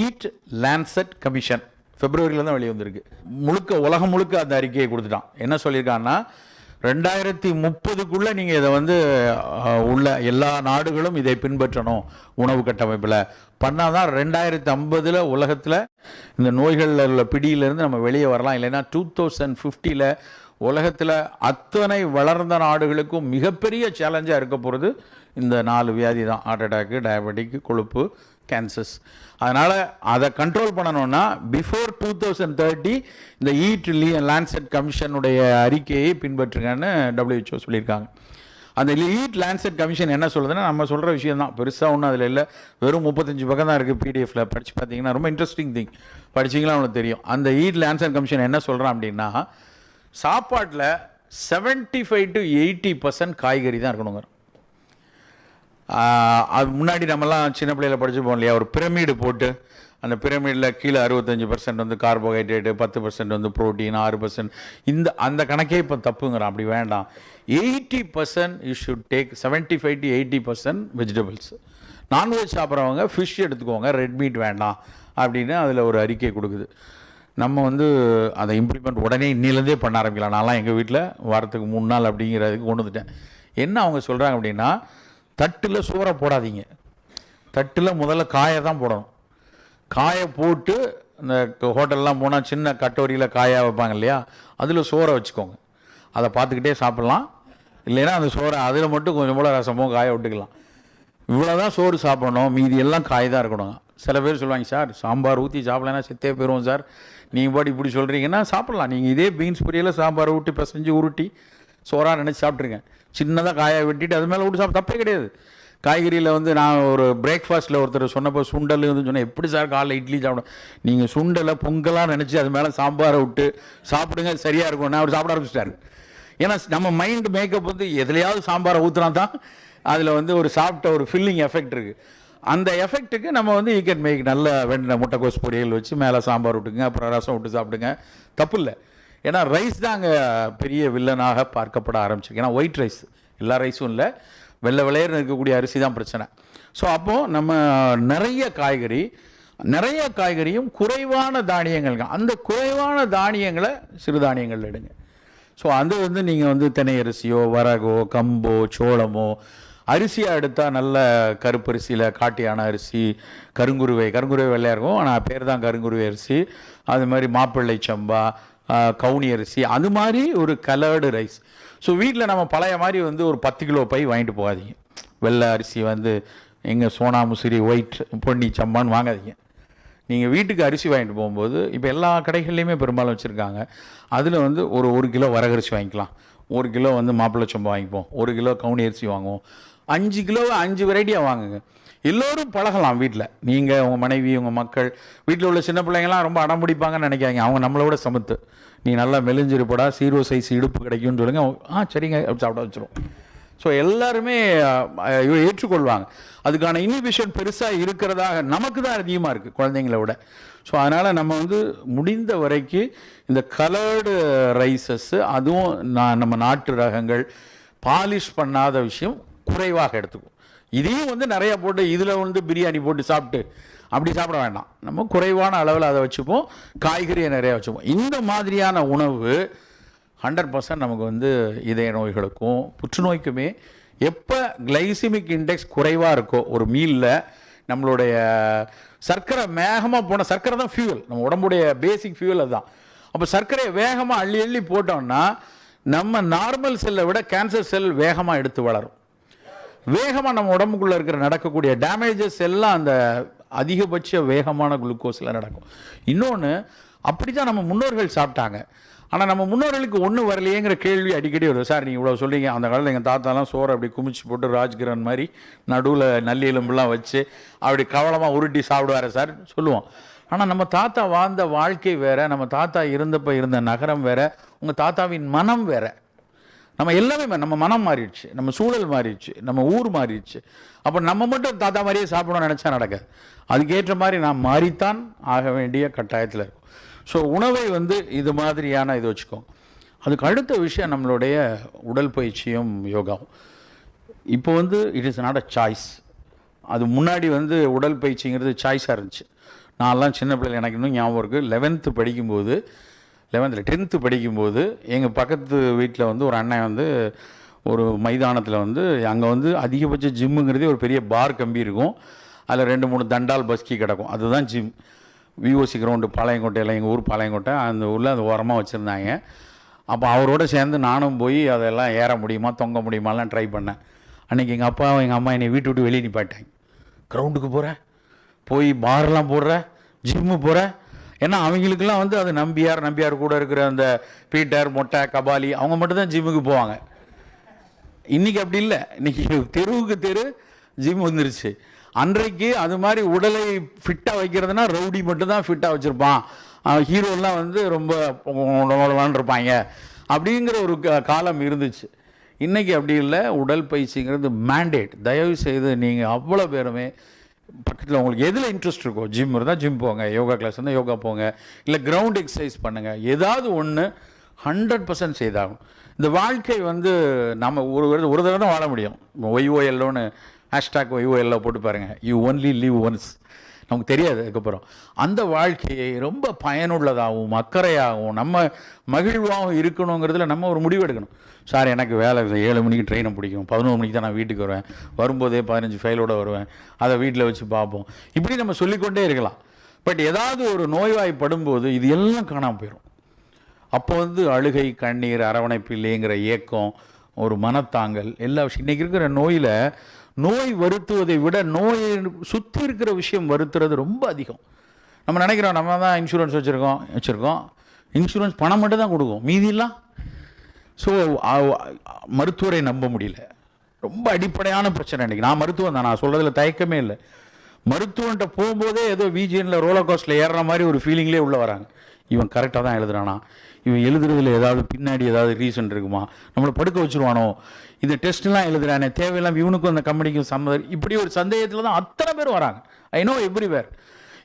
Eat Lancet commission பிப்ரவரியில் தான் வெளியே வந்திருக்கு முழுக்க உலகம் முழுக்க அந்த அறிக்கையை கொடுத்துட்டான். என்ன சொல்லியிருக்கான்னா ரெண்டாயிரத்தி முப்பதுக்குள்ளே நீங்கள் இதை வந்து உள்ள எல்லா நாடுகளும் இதை பின்பற்றணும் உணவு கட்டமைப்பில். பண்ணால் தான் ரெண்டாயிரத்தி ஐம்பதில் உலகத்தில் இந்த நோய்களில் உள்ள பிடியிலேருந்து நம்ம வெளியே வரலாம். இல்லைன்னா டூ தௌசண்ட் ஃபிஃப்டியில் உலகத்தில் அத்தனை வளர்ந்த நாடுகளுக்கும் மிகப்பெரிய சேலஞ்சாக இருக்க போகிறது இந்த நாலு வியாதி தான் ஹார்ட் அட்டாக்கு டயபெட்டிக் கொழுப்பு கேன்சர்ஸ் அதனால் அதை கண்ட்ரோல் பண்ணணும்னா பிஃபோர் டூ தௌசண்ட் தேர்ட்டி இந்த ஈட் லேண்ட்செட் கமிஷனுடைய அறிக்கையை பின்பற்றுங்கன்னு டபிள்யூஹெச்ஓ சொல்லியிருக்காங்க. அந்த ஈட் லேண்ட்செட் கமிஷன் என்ன சொல்லுதுன்னா நம்ம சொல்கிற விஷயம் தான் பெருசாக ஒன்றும் அதில் இல்லை. வெறும் முப்பத்தஞ்சு பக்கம் தான் இருக்குது பிடிஎஃப்ல படித்து பார்த்தீங்கன்னா ரொம்ப இன்ட்ரெஸ்டிங் திங் படிச்சிங்களா உங்களுக்கு தெரியும். அந்த ஈட் லேண்ட்செட் கமிஷன் என்ன சொல்கிறான் அப்படின்னா சாப்பாட்டில் seventy five to eighty percent காய்கறி தான் இருக்கணுங்கிற. அது முன்னாடி நம்மலாம் சின்ன பிள்ளையில் படிச்சுப்போம் இல்லையா? ஒரு பிரமிடு போட்டு அந்த பிரமிடில் கீழே அறுபத்தஞ்சு பர்சன்ட் வந்து கார்போஹைட்ரேட்டு பத்து பர்சன்ட் வந்து புரோட்டீன் ஆறு பர்சன்ட் இந்த அந்த கணக்கே இப்போ தப்புங்கிறான். அப்படி வேண்டாம். Eighty percent you should take seventy five to eighty percent vegetables non veg சாப்பிட்றவங்க ஃபிஷ் எடுத்துக்கோங்க ரெட் மீட் வேண்டாம் அப்படின்னு அதில் ஒரு அறிக்கை கொடுக்குது. நம்ம வந்து அதை இம்ப்ளிமெண்ட் உடனே இன்னிலேருந்தே பண்ண ஆரம்பிக்கலாம். நான்லாம் எங்கள் வீட்டில் வாரத்துக்கு மூணு நாள் அப்படிங்கிறதுக்கு கொண்டு வந்துட்டேன். என்ன அவங்க சொல்கிறாங்க அப்படின்னா தட்டில் சோறை போடாதீங்க. தட்டில் முதல்ல காயை தான் போடணும். காயை போட்டு இந்த ஹோட்டல்லாம் போனால் சின்ன கட்டோரியில் காயாக வைப்பாங்க இல்லையா? அதில் சோறை வச்சுக்கோங்க. அதை பார்த்துக்கிட்டே சாப்பிட்லாம். இல்லைன்னா அந்த சோறை அதில் மட்டும் கொஞ்சம் போல் ரசமோ காய விட்டுக்கலாம். இவ்வளோதான் சோறு சாப்பிடணும். மீதி எல்லாம் காய் தான் இருக்கணும். சில பேர் சொல்லுவாங்க சார் சாம்பார் ஊற்றி சாப்பிடலன்னா செத்தே போயிடுவோம் சார். நீங்கள் பாட்டு இப்படி சொல்கிறீங்கன்னா சாப்பிட்லாம். நீங்கள் இதே பீன்ஸ் பொரியலை சாம்பார் ஊட்டி பிசைஞ்சு உருட்டி சோறாக நினச்சி சாப்பிட்ருங்க சின்னதாக காயை வெட்டிட்டு அது மேலே விட்டு சாப்பிட தப்பே கிடையாது. காய்கறியில் வந்து நான் ஒரு பிரேக்ஃபாஸ்ட்டில் ஒருத்தர் சொன்னப்போ சுண்டல் வந்து சொன்னேன் எப்படி சார் காலைல இட்லி சாப்பிடும் நீங்கள் சுண்டலை பொங்கலாக நினச்சி அது மேலே சாம்பாரை விட்டு சாப்பிடுங்க சரியாக இருக்கும். நான் அவர் சாப்பிட ஆரம்பிச்சிட்டாரு. ஏன்னா நம்ம மைண்டு மேக்கப் வந்து எதுலையாவது சாம்பாரை ஊற்றுனா தான் அதில் வந்து ஒரு சாப்பிட்ட ஒரு ஃபில்லிங் எஃபெக்ட் இருக்குது அந்த எஃபெக்ட்டுக்கு நம்ம வந்து ஈ கேன் மேக் நல்ல வெண்ணெய் முட்டைக்கோஸ் பொடிகள் வச்சு மேலே சாம்பார் விட்டுங்க அப்புறம் ரசம் விட்டு சாப்பிடுங்க. தப்பு இல்லை. ஏன்னா ரைஸ் தான் அங்கே பெரிய வில்லனாக பார்க்கப்பட ஆரம்பிச்சிருக்கு. ஏன்னா ஒயிட் ரைஸ் எல்லா ரைஸும் இல்லை. வெள்ளை விளையர்னு இருக்கக்கூடிய அரிசி தான் பிரச்சனை. ஸோ அப்போது நம்ம நிறைய காய்கறி நிறைய காய்கறியும் குறைவான தானியங்கள் அந்த குறைவான தானியங்களை சிறுதானியங்கள் எடுங்க. ஸோ அது வந்து நீங்கள் வந்து தினை அரிசியோ வரகோ கம்போ சோளமோ அரிசியாக எடுத்தால் நல்ல கருப்பரிசியில் காட்டியான அரிசி கருங்குருவை கருங்குருவை வெள்ளையாக இருக்கும். ஆனால் பேர் தான் கருங்குருவை அரிசி. அது மாதிரி மாப்பிள்ளை சம்பா கவுனி அரிசி அது மாதிரி ஒரு கலர்டு ரைஸ் ஸோ வீட்டில் நம்ம பழைய மாதிரி வந்து ஒரு பத்து கிலோ பை வாங்கிட்டு போகாதீங்க. வெள்ளை அரிசி வந்து எங்கள் சோனா முசிறி ஒயிட் பொன்னி சம்பான்னு வாங்காதீங்க. நீங்கள் வீட்டுக்கு அரிசி வாங்கிட்டு போகும்போது இப்போ எல்லா கடைகள்லையுமே பெரும்பாலும் வச்சுருக்காங்க. அதில் வந்து ஒரு ஒரு கிலோ வரகரிசி வாங்கிக்கலாம். ஒரு கிலோ வந்து மாப்பிள்ளை சம்பா வாங்கிப்போம். ஒரு கிலோ கவுனி அரிசி வாங்குவோம். அஞ்சு கிலோ அஞ்சு வெரைட்டியாக வாங்குங்க. எல்லோரும் பழகலாம் வீட்டில் நீங்கள் உங்கள் மனைவி உங்கள் மக்கள். வீட்டில் உள்ள சின்ன பிள்ளைங்களாம் ரொம்ப அடம் பிடிப்பாங்கன்னு நினைக்காங்க அவங்க நம்மளோட சமத்து. நீ நல்லா மெலிஞ்சிருப்படா சீரோ சைஸ் இடுப்பு கிடைக்கும்னு சொல்லுங்க. ஆ சரிங்க. அப்படி சாப்பிட வச்சிரும். ஸோ எல்லாருமே ஏற்றுக்கொள்வாங்க. அதுக்கான இன்ஹிபிஷன் பெருசாக இருக்கிறதாக நமக்கு தான் அதிகமாக இருக்குது குழந்தைங்கள விட. ஸோ அதனால் நம்ம வந்து முடிந்த வரைக்கும் இந்த கலர்டு ரைசஸ் அதுவும் நான் நம்ம நாட்டு ரகங்கள் பாலிஷ் பண்ணாத விஷயம் குறைவாக எடுத்துக்கும். இதையும் வந்து நிறையா போட்டு இதில் வந்து பிரியாணி போட்டு சாப்பிட்டு அப்படி சாப்பிட வேண்டாம். நம்ம குறைவான அளவில் அதை வச்சுப்போம். காய்கறியை நிறையா வச்சுப்போம். இந்த மாதிரியான உணவு ஹண்ட்ரட் பர்சன்ட் நமக்கு வந்து இதய நோய்களுக்கும் புற்றுநோய்க்குமே எப்போ கிளைசிமிக் இண்டெக்ஸ் குறைவாக இருக்கோ ஒரு மீலில் நம்மளுடைய சர்க்கரை வேகமாக போன சர்க்கரை தான் ஃபியூவல் நம்ம உடம்புடைய பேசிக் ஃபியூவல் அதுதான். அப்போ சர்க்கரையை வேகமாக அள்ளி அள்ளி போட்டோம்னா நம்ம நார்மல் செல்லை விட கேன்சர் செல் வேகமாக எடுத்து வளரும். வேகமாக நம்ம உடம்புக்குள்ளே இருக்கிற நடக்கக்கூடிய டேமேஜஸ் எல்லாம் அந்த அதிகபட்ச வேகமான குளுக்கோஸில் நடக்கும். இன்னொன்று அப்படி தான் நம்ம முன்னோர்கள் சாப்பிட்டாங்க. ஆனால் நம்ம முன்னோர்களுக்கு ஒன்றும் வரலையேங்கிற கேள்வி அடிக்கடி வரும். சார் நீங்கள் இவ்வளோ சொல்லிங்க அந்த காலத்தில் எங்கள் தாத்தாலாம் சோறு அப்படி குமிச்சு போட்டு ராஜ்கிரன் மாதிரி நடுவில் நல்லி எலும்புலாம் வச்சு அப்படி கவலமாக உருட்டி சாப்பிடுவாரு சார் சொல்லுவோம். ஆனால் நம்ம தாத்தா வாழ்ந்த வாழ்க்கை வேறு நம்ம தாத்தா இருந்தப்போ இருந்த நகரம் வேறு உங்கள் தாத்தாவின் மனம் வேறு. நம்ம எல்லாமே நம்ம மனம் மாறிடுச்சு நம்ம சூழல் மாறிடுச்சு நம்ம ஊர் மாறிடுச்சு. அப்போ நம்ம மட்டும் தாத்தா மாதிரியே சாப்பிடணும்னு நினச்சா நடக்காது அதுக்கேற்ற மாதிரி நான் மாறித்தான் ஆக வேண்டிய கட்டாயத்தில் இருக்கும். ஸோ உணவை வந்து இது மாதிரியான இது வச்சுக்கோங்க அதுக்கு அடுத்த விஷயம் நம்மளுடைய உடல் பயிற்சியும் யோகாவும். இப்போ வந்து it is not a choice அது முன்னாடி வந்து உடல் பயிற்சிங்கிறது சாய்ஸாக இருந்துச்சு. நான்லாம் சின்ன பிள்ளைகள் எனக்கு இன்னும் ஞாபகம் இருக்குது லெவன்த்து படிக்கும்போது லெவன்த்தில் டென்த்து படிக்கும்போது எங்கள் பக்கத்து வீட்டில் வந்து ஒரு அண்ணன் வந்து ஒரு மைதானத்தில் வந்து அங்கே வந்து அதிகபட்ச ஜிம்முங்கிறதே ஒரு பெரிய பார் கம்பி இருக்கும். அதில் ரெண்டு மூணு தண்டால் பஸ்கி கிடக்கும். அதுதான் ஜிம் விஓசி கிரவுண்டு பாளையங்கோட்டையில் எங்கள் ஊர் பாளையங்கோட்டை அந்த ஊரில் அது ஓரமாக வச்சுருந்தாங்க. அப்போ அவரோட சேர்ந்து நானும் போய் அதெல்லாம் ஏற முடியுமா தொங்க முடியுமாலாம் ட்ரை பண்ணேன். அன்றைக்கி எங்கள் அப்பா எங்கள் அம்மா என்னை வீட்டு விட்டு வெளியே நிப்பாட்டாங்க. கிரவுண்டுக்கு போகிறேன் போய் பார்லாம் போடுற? ஜிம்மு போகிற ஏன்னா அவங்களுக்கெல்லாம் வந்து அது நம்பியார் நம்பியார் கூட இருக்கிற அந்த பீட்டர் மொட்டை கபாலி அவங்க மட்டும்தான் ஜிம்முக்கு போவாங்க. இன்னைக்கு அப்படி இல்லை. இன்றைக்கி தெருவுக்கு தெரு ஜிம் வந்துருச்சு. அன்றைக்கு அது மாதிரி உடலை ஃபிட்டாக வைக்கிறதுனா ரவுடி மட்டும்தான் ஃபிட்டாக வச்சுருப்பான். ஹீரோலாம் வந்து ரொம்ப இருப்பாங்க அப்படிங்கிற ஒரு காலம் இருந்துச்சு. இன்றைக்கி அப்படி இல்லை. உடல் பயிற்சிங்கிறது மேண்டேட் தயவு செய்து நீங்கள் அவ்வளோ பேருமே பக்கத்தில் உங்களுக்கு எதில் இன்ட்ரெஸ்ட் இருக்கோ ஜிம் இருந்தால் ஜிம் போங்க யோகா கிளாஸ் இருந்தால் யோகா போங்க இல்லை கிரவுண்ட் எக்ஸசைஸ் பண்ணுங்கள் ஏதாவது ஒன்று ஹண்ட்ரட் பர்சன்ட் செய்தாகும் இந்த வாழ்க்கை வந்து நம்ம ஒரு ஒரு- தடவை தான் வாழ முடியும். ஒய்ஓஎல்லோன்னு ஹேஷ்டாக் ஒய்ஓஎல்ல போட்டு பாருங்கள் யூ ஒன்லி லீவ் ஒன்ஸ் நமக்கு தெரியாது அதுக்கப்புறம். அந்த வாழ்க்கையை ரொம்ப பயனுள்ளதாகவும் அக்கறையாகவும் நம்ம மகிழ்வாகவும் இருக்கணுங்கிறதுல நம்ம ஒரு முடிவு எடுக்கணும். சார் எனக்கு வேலை ஏழு மணிக்கு ட்ரெயினை பிடிக்கும். பதினோரு மணிக்கு தான் நான் வீட்டுக்கு வருவேன். வரும்போதே பதினஞ்சு ஃபைலோட வருவேன். அதை வீட்டில் வச்சு பார்ப்போம். இப்படி நம்ம சொல்லிக்கொண்டே இருக்கலாம். பட் ஏதாவது ஒரு நோய்வாய்ப்படும்போது இது எல்லாம் காணாமல் போயிடும் அப்போ வந்து அழுகை கண்ணீர் அரவணைப்பு இல்லைங்கிற ஏக்கம் ஒரு மனத்தாங்கல். எல்லா விஷயம் இன்றைக்கி இருக்கிற நோயில் நோய் வருத்துவதை விட நோயை சுற்றி இருக்கிற விஷயம் வருத்துறது ரொம்ப அதிகம். நம்ம நினைக்கிறோம் நம்ம தான் இன்சூரன்ஸ் வச்சுருக்கோம் வச்சுருக்கோம். இன்சூரன்ஸ் பணம் மட்டும் தான் கொடுக்கும். மீதியெல்லாம் ஸோ மருத்துவரை நம்ப முடியல. ரொம்ப அடிப்படையான பிரச்சனை இன்றைக்கி நான் மருத்துவம் தான். நான் சொல்கிறதுல தயக்கமே இல்லை. மருத்துவன்ட்ட போகும்போதே ஏதோ விஜிஎனில் ரோலர் கோஸ்டில் ஏறுற மாதிரி ஒரு ஃபீலிங்லேயே உள்ளே வராங்க. இவன் கரெக்டாக தான் எழுதுறானா? இவன் எழுதுறதுல ஏதாவது பின்னாடி ஏதாவது ரீசன் இருக்குமா? நம்மளை படுக்க வச்சுருவானோ? இந்த டெஸ்ட்லாம் எழுதுறானே தேவையில்லாமல் இவனுக்கும் அந்த கம்பெனிக்கும் சம்மதம். இப்படி ஒரு சந்தேகத்தில் தான் அத்தனை பேர் வராங்க. ஐ நோ எவ்ரிவேர்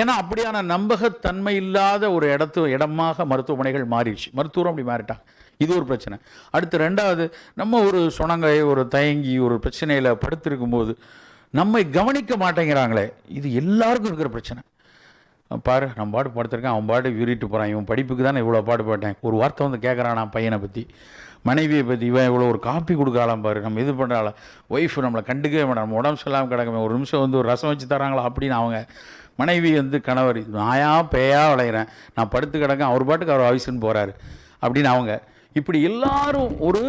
ஏன்னா அப்படியான நம்பகத்தன்மை இல்லாத ஒரு இடத்து இடமாக மருத்துவமனைகள் மாறிடுச்சு. மருத்துவரும் அப்படி மாறிட்டாங்க. இது ஒரு பிரச்சனை. அடுத்து ரெண்டாவது நம்ம ஒரு சுணங்கை ஒரு தயங்கி ஒரு பிரச்சனையில் படுத்திருக்கும் போது நம்மை கவனிக்க மாட்டேங்கிறாங்களே. இது எல்லாருக்கும் இருக்கிற பிரச்சனை. பாரு நம்ம பாட்டு படுத்திருக்கேன் அவன் பாட்டு விரிட்டு போகிறான் இவன் படிப்புக்கு தான் இவ்வளோ பாடுபட்டேன் ஒரு வார்த்தை வந்து கேட்குறான் நான் பையனை பற்றி மனைவியை பற்றி இவன் இவ்வளோ ஒரு காப்பி கொடுக்கலாம் பாரு நம்ம இது பண்ணுறாள் ஒய்ஃப் நம்மளை கண்டுக்கவே மாட்டான் நம்ம உடம்பு சொல்லாமல் கிடக்குமே ஒரு நிமிஷம் வந்து ஒரு ரசம் வச்சு தராங்களா அப்படின்னு அவங்க. மனைவி வந்து கணவர் நாயா பேயா விளையிறேன் நான் படுத்து கிடக்கேன் அவர் பாட்டுக்கு அவர் ஆஃபீஸ்னு போகிறாரு அப்படின்னு அவங்க. இப்படி எல்லாரும் ஒரு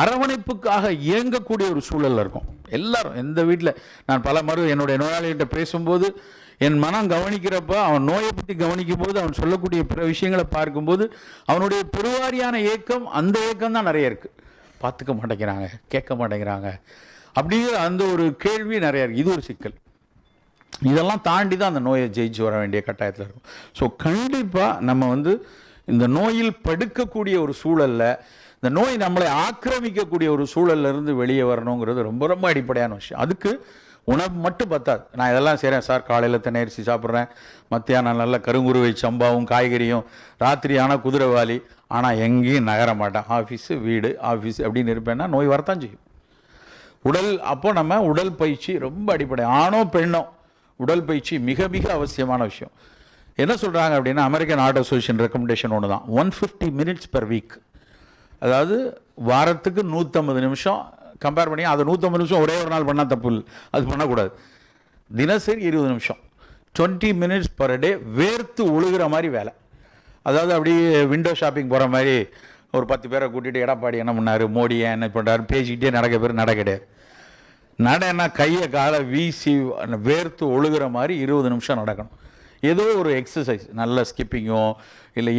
அரவணைப்புக்காக இயங்கக்கூடிய ஒரு சூழலில் இருக்கும். எல்லாரும் எந்த வீட்டில் நான் பல மறு என்னுடைய நோயாளிகிட்ட பேசும்போது என் மனம் கவனிக்கிறப்ப அவன் நோயை பற்றி கவனிக்கும் போது அவன் சொல்லக்கூடிய பிற விஷயங்களை பார்க்கும்போது அவனுடைய பெருவாரியான ஏக்கம் அந்த ஏக்கம் தான் நிறைய இருக்குது பார்த்துக்க மாட்டேங்கிறாங்க கேட்க மாட்டேங்கிறாங்க. அப்படிங்கிற அந்த ஒரு கேள்வி நிறைய இருக்குது இது ஒரு சிக்கல். இதெல்லாம் தாண்டி தான் அந்த நோயை ஜெயிச்சு வர வேண்டிய கட்டாயத்தில் இருக்கும். ஸோ கண்டிப்பாக நம்ம வந்து இந்த நோயில் படுக்கக்கூடிய ஒரு சூழலில் இந்த நோய் நம்மளை ஆக்கிரமிக்கக்கூடிய ஒரு சூழல்ல இருந்து வெளியே வரணுங்கிறது ரொம்ப ரொம்ப அடிப்படையான விஷயம். அதுக்கு உணவு மட்டும் பத்தாது. நான் இதெல்லாம் செய்கிறேன் சார் காலையில் திணையரிசி சாப்பிட்றேன். மத்தியானம் நல்ல கருங்குருவை சம்பாவும் காய்கறியும். ராத்திரி ஆனால் குதிரைவாலி. ஆனால் எங்கேயும் நகர மாட்டேன். ஆஃபீஸு வீடு ஆஃபீஸ் அப்படின்னு இருப்பேன்னா நோய் வரத்தான் செய்யும். உடல் அப்போ நம்ம உடல் பயிற்சி ரொம்ப அடிப்படை. ஆணோ பெண்ணோ உடல் பயிற்சி மிக மிக அவசியமான விஷயம். என்ன சொல்கிறாங்க அப்படின்னா அமெரிக்கன் ஆர்ட் அசோசியேஷன் ரெக்கமெண்டேஷன் ஒன்று தான் one fifty minutes per week அதாவது வாரத்துக்கு நூற்றம்பது நிமிஷம் கம்பேர் பண்ணி அதை நூற்றம்பது நிமிஷம் ஒரே ஒரு நாள் பண்ணால் தப்பு இல்லை. அது பண்ணக்கூடாது. தினசரி இருபது நிமிஷம். டுவெண்ட்டி மினிட்ஸ் பர் டே வேர்த்து ஒழுகிற மாதிரி வேலை. அதாவது அப்படியே விண்டோ ஷாப்பிங் போகிற மாதிரி ஒரு பத்து பேரை கூட்டிகிட்டு எடப்பாடி என்ன பண்ணார் மோடி ஏன் என்ன பண்ணுறாரு பேசிக்கிட்டே நடக்க பேர் நட கிடையாது. நடனா கையை காலை வீசி வேர்த்து ஒழுகுற மாதிரி இருபது நிமிஷம் நடக்கணும். ஏதோ ஒரு எக்ஸசைஸ் நல்ல ஸ்கிப்பிங்கோ இல்லை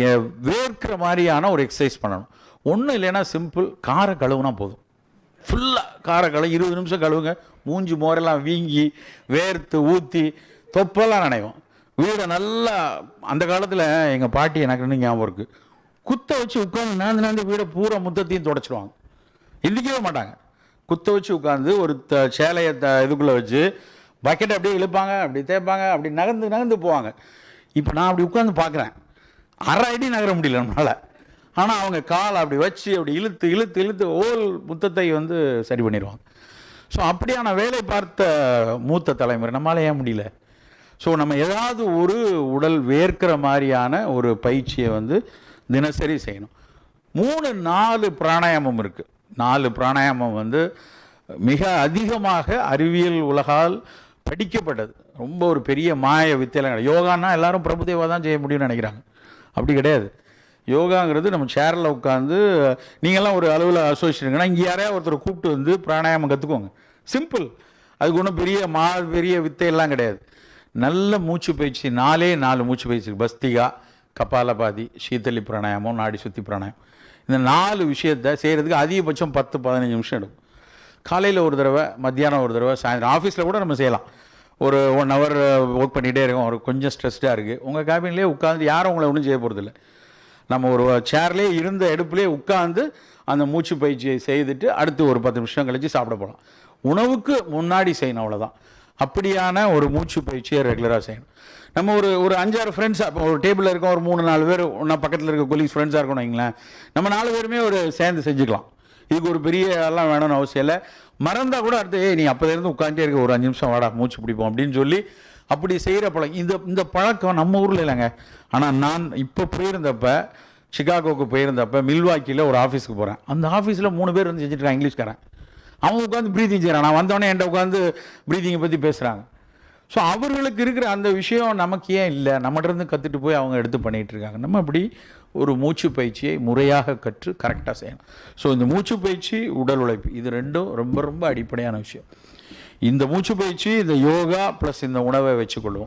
வேர்க்கிற மாதிரியான ஒரு எக்ஸசைஸ் பண்ணணும். ஒன்றும் இல்லைன்னா சிம்பிள் காரை கழுவுனா போதும். ஃபுல்லாக காரை கழுவு இருபது நிமிஷம் கழுவுங்க. மூஞ்சி மோரெல்லாம் வீங்கி வேர்த்து ஊற்றி தொப்பெல்லாம் நினைவோம் வீடை நல்லா அந்த காலத்தில் எங்கள் பாட்டி எனக்கு இன்னும் ஞாபகம் இருக்குது குத்த வச்சு உட்காந்து நேர்ந்து நேர்ந்து வீடை பூரா முத்தத்தையும் தொடச்சிடுவாங்க எந்திக்கவே மாட்டாங்க. குத்த வச்சு உட்காந்து ஒரு த சேலையை த இதுக்குள்ளே வச்சு பக்கெட்டை அப்படியே இழுப்பாங்க அப்படி தேய்ப்பாங்க அப்படி நகர்ந்து நகர்ந்து போவாங்க. இப்போ நான் அப்படி உட்காந்து பார்க்குறேன். அரை அடி நகர முடியல நம்மளால். ஆனால் அவங்க காலை அப்படி வச்சு அப்படி இழுத்து இழுத்து இழுத்து ஓல் முத்தத்தை வந்து சரி பண்ணிடுவாங்க. ஸோ அப்படியான வேலை பார்த்த மூத்த தலைமுறை நம்மளால ஏன் முடியல? ஸோ நம்ம ஏதாவது ஒரு உடல் வேர்க்கிற மாதிரியான ஒரு பயிற்சியை வந்து தினசரி செய்யணும். மூணு நாலு பிராணாயாமம் இருக்குது நாலு பிராணாயாமம் வந்து மிக அதிகமாக அறிவியல் உலகால் படிக்கப்பட்டது. ரொம்ப ஒரு பெரிய மாய வித்தியெல்லாம் கிடையாது யோகான்னா எல்லாரும் பிரபுதேவா தான் செய்ய முடியும்னு நினைக்கிறாங்க. அப்படி கிடையாது. யோகாங்கிறது நம்ம சேரில் உட்காந்து நீங்கள்லாம் ஒரு அளவில் அசோசியேஷனுங்கன்னா இங்கே யாரையா ஒருத்தர் கூப்பிட்டு வந்து பிராணாயாமம் கற்றுக்கோங்க சிம்பிள் அதுக்கு ஒன்றும் பெரிய மா பெரிய வித்தையெல்லாம் கிடையாது. நல்ல மூச்சு பயிற்சி நாலே நாலு மூச்சு பயிற்சி பஸ்திகா கபாலபாதி சீத்தலி பிராணாயாமம் நாடி சுத்தி பிராணாயம் இந்த நாலு விஷயத்தை செய்கிறதுக்கு அதிகபட்சம் பத்து பதினஞ்சு நிமிஷம் எடுக்கும். காலையில் ஒரு தடவை மத்தியானம் ஒரு தடவை சாயந்தரம். ஆஃபீஸில் கூட நம்ம செய்யலாம். ஒரு ஒன் ஹவர் ஒர்க் பண்ணிகிட்டே இருக்கோம். ஒரு கொஞ்சம் ஸ்ட்ரெஸ்டாக இருக்குது உங்கள் கேபின்லேயே உட்காந்து யாரும் உங்களை ஒன்றும் செய்ய போகிறதில்ல நம்ம ஒரு சேர்லேயே இருந்த எடுப்புலேயே உட்காந்து அந்த மூச்சு பயிற்சியை செய்துட்டு அடுத்து ஒரு பத்து நிமிஷம் கழித்து சாப்பிட போகலாம் உணவுக்கு முன்னாடி செய்யணும் அவ்வளோதான் அப்படியான ஒரு மூச்சு பயிற்சியை ரெகுலராக செய்யணும். நம்ம ஒரு ஒரு அஞ்சாறு ஃப்ரெண்ட்ஸ் அப்போ ஒரு டேபிளில் இருக்கோம் ஒரு மூணு நாலு பேர் ஒன்றா பக்கத்தில் இருக்க கொலீஸ் ஃப்ரெண்ட்ஸாக இருக்கணும் வைங்களேன். நம்ம நாலு பேருமே ஒரு சேர்ந்து செஞ்சுக்கலாம். இதுக்கு ஒரு பெரிய எல்லாம் வேணும்னு அவசியம் இல்லை. மறந்தால் கூட அடுத்து ஏய் நீ அப்போலேருந்து உட்காந்துட்டே இருக்க ஒரு அஞ்சு நிமிஷம் வாடா மூச்சு பிடிப்போம் அப்படின்னு சொல்லி அப்படி செய்கிற பழக்கம் இந்த இந்த பழக்கம் நம்ம ஊரில் இல்லைங்க. ஆனால் நான் இப்போ போயிருந்தப்ப சிகாகோவுக்கு போயிருந்தப்ப மில்வாக்கியில் ஒரு ஆஃபீஸ்க்கு போகிறேன் அந்த ஆஃபீஸில் மூணு பேர் வந்து செஞ்சுட்டு இங்கிலீஷ்காரன். அவன் உட்காந்து ப்ரீதிங் செய்கிறான் நான் வந்தோடனே என்கிட்ட உட்காந்து ப்ரீதிங்கை பற்றி பேசுகிறாங்க ஸோ அவர்களுக்கு இருக்கிற அந்த விஷயம் நமக்கு ஏன் இல்லை? நம்மகிட்டருந்து கற்றுட்டு போய் அவங்க எடுத்து பண்ணிகிட்டு இருக்காங்க. நம்ம அப்படி ஒரு மூச்சு பயிற்சியை முறையாக கற்று கரெக்டாக செய்யணும். ஸோ இந்த மூச்சு பயிற்சி உடல் உழைப்பு இது ரெண்டும் ரொம்ப ரொம்ப அடிப்படையான விஷயம். இந்த மூச்சு பயிற்சி இந்த யோகா ப்ளஸ் இந்த உணவை வச்சுக்கொள்வோம்.